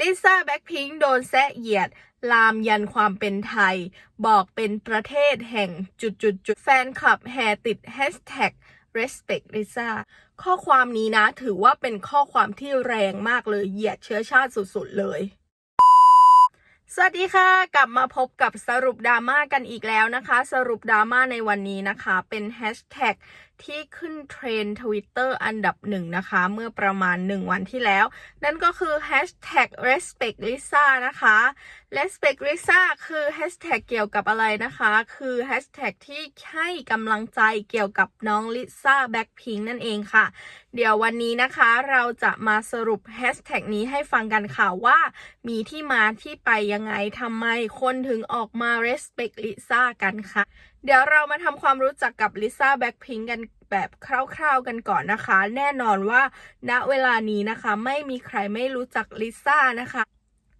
ลิซ่าแบ็คพิงโดนแซะเหยียด ลามยันความเป็นไทย บอกเป็นประเทศแห่งจุดจุดจุดแฟนคลับแห่ติดแฮชแท็ก respect Lisa ข้อความนี้นะถือว่าเป็นข้อความที่แรงมากเลยเหยียดเชื้อชาติสุดๆเลย สวัสดีค่ะ กลับมาพบกับสรุปดราม่ากันอีกแล้วนะคะ สรุปดราม่าในวันนี้นะคะ เป็นแฮชแท็ก ที่ขึ้นเทรนทวิตเตอร์อันดับหนึ่งนะคะ เมื่อประมาณ 1 วันที่แล้ว นั่นก็คือ hashtag respect Lisa นะคะ respect Lisa คือ hashtag เกี่ยวกับอะไรนะคะ คือ hashtag ที่ให้กำลังใจเกี่ยวกับน้องลิซ่าแบ็คพิงนั่นเองค่ะ เดี๋ยววันนี้นะคะเราจะมาสรุป hashtag นี้ให้ฟังกันค่ะว่ามีที่มาที่ไปยังไงทำไมคนถึงออกมา respect Lisa กันค่ะ เดี๋ยวเรามาทำความรู้จักกับลิซ่าแบ็คพิงกัน แบบคร่าวๆกันก่อนนะคะ แน่นอนว่าณเวลานี้นะคะ ไม่มีใครไม่รู้จักลิซ่านะคะ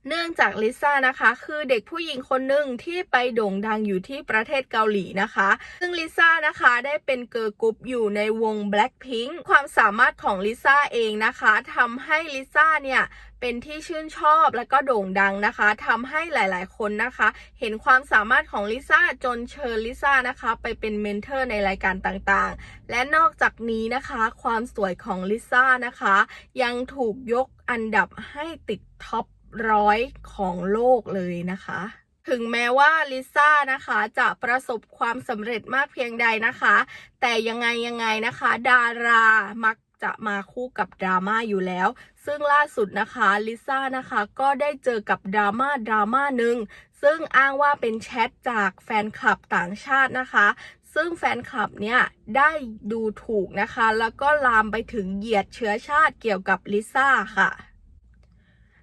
เนื่องจากลิซ่านะคะ คือเด็กผู้หญิงคนหนึ่งที่ไปโด่งดังอยู่ที่ประเทศเกาหลีนะคะ ซึ่งลิซ่านะคะได้เป็นเกิร์ลกรุ๊ปอยู่ในวง Blackpink ความสามารถของลิซ่าเองนะคะทำให้ลิซ่าเนี่ยเป็นที่ชื่นชอบและก็โด่งดังนะคะทำให้หลายๆ คนนะคะ เห็นความสามารถของลิซ่าจนเชิญลิซ่านะคะ ไปเป็นเมนเทอร์ในรายการต่างๆ และนอกจากนี้นะคะ ความสวยของลิซ่านะคะ ยังถูกยกอันดับให้ติดท็อป ร้อยของโลกเลยนะคะ ถึงแม้ว่าลิซ่านะคะจะประสบความสำเร็จมากเพียงใดนะคะ แต่ยังไงยังไงนะคะ ดารามักจะมาคู่กับดราม่าอยู่แล้ว ซึ่งล่าสุดนะคะลิซ่านะคะก็ได้เจอกับดราม่าดราม่าหนึ่งซึ่งอ้างว่าเป็นแชทจากแฟนคลับต่างชาตินะคะ ซึ่งแฟนคลับเนี่ยได้ดูถูกนะคะ แล้วก็ลามไปถึงเหยียดเชื้อชาติเกี่ยวกับลิซ่าค่ะ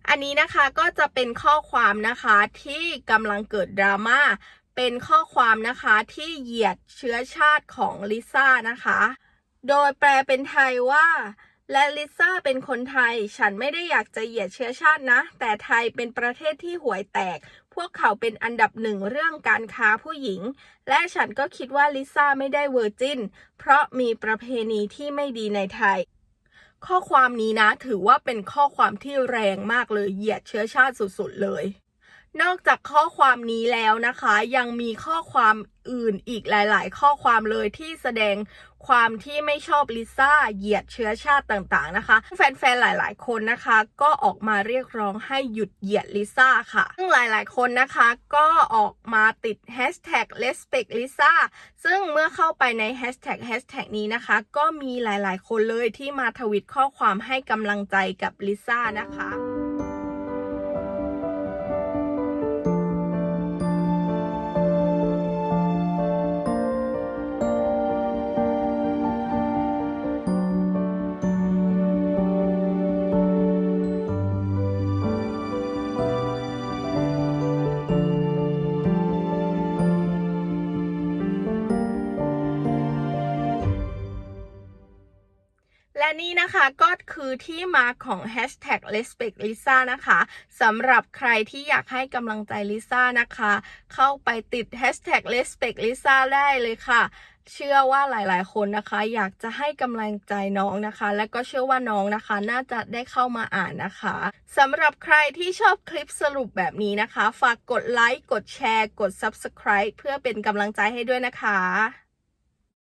อันนี้นะคะก็จะเป็นข้อความนะคะที่กำลังเกิดดราม่าเป็นข้อความนะคะที่เหยียดเชื้อชาติของลิซ่านะคะ โดยแปลเป็นไทยว่า และลิซ่าเป็นคนไทย ฉันไม่ได้อยากจะเหยียดเชื้อชาตินะ แต่ไทยเป็นประเทศที่ห่วยแตก พวกเขาเป็นอันดับหนึ่งเรื่องการค้าผู้หญิง และฉันก็คิดว่าลิซ่าไม่ได้เวอร์จินเพราะมีประเพณีที่ไม่ดีในไทย ข้อความนี้นะ ถือว่าเป็นข้อความที่แรงมากเลยเหยียดเชื้อชาติสุดๆเลย นอกจากข้อความนี้แล้วนะคะ ยังมีข้อความอื่นอีกหลาย ๆ ข้อความเลยที่แสดงความที่ไม่ชอบลิซ่าเหยียดเชื้อชาติต่างๆนะคะ แฟนๆ หลายๆ คนนะคะ ก็ออกมาเรียกร้องให้หยุดเหยียดลิซ่าค่ะซึ่งหลายๆ คนนะคะก็ออกมาติด hashtag respect Lisa ซึ่งเมื่อเข้าไปใน hashtag hashtag นี้นะคะ ก็มีหลายๆ คนเลยที่มาทวิตข้อความให้กำลังใจกับลิซ่านะคะและ นี่นะคะก็คือที่มาของ hashtag respect Lisa นะคะสำหรับใครที่อยากให้กำลังใจลิซ่านะคะ เข้าไปติด hashtag respect Lisa ได้เลยค่ะ เชื่อว่าหลายๆ คนนะคะ อยากจะให้กำลังใจน้องนะคะ และก็เชื่อว่าน้องนะคะ น่าจะได้เข้ามาอ่านนะคะสำหรับใครที่ชอบคลิปสรุปแบบนี้นะคะ ฝากกดไลค์กดแชร์ กด subscribe เพื่อเป็นกำลังใจให้ด้วยนะคะ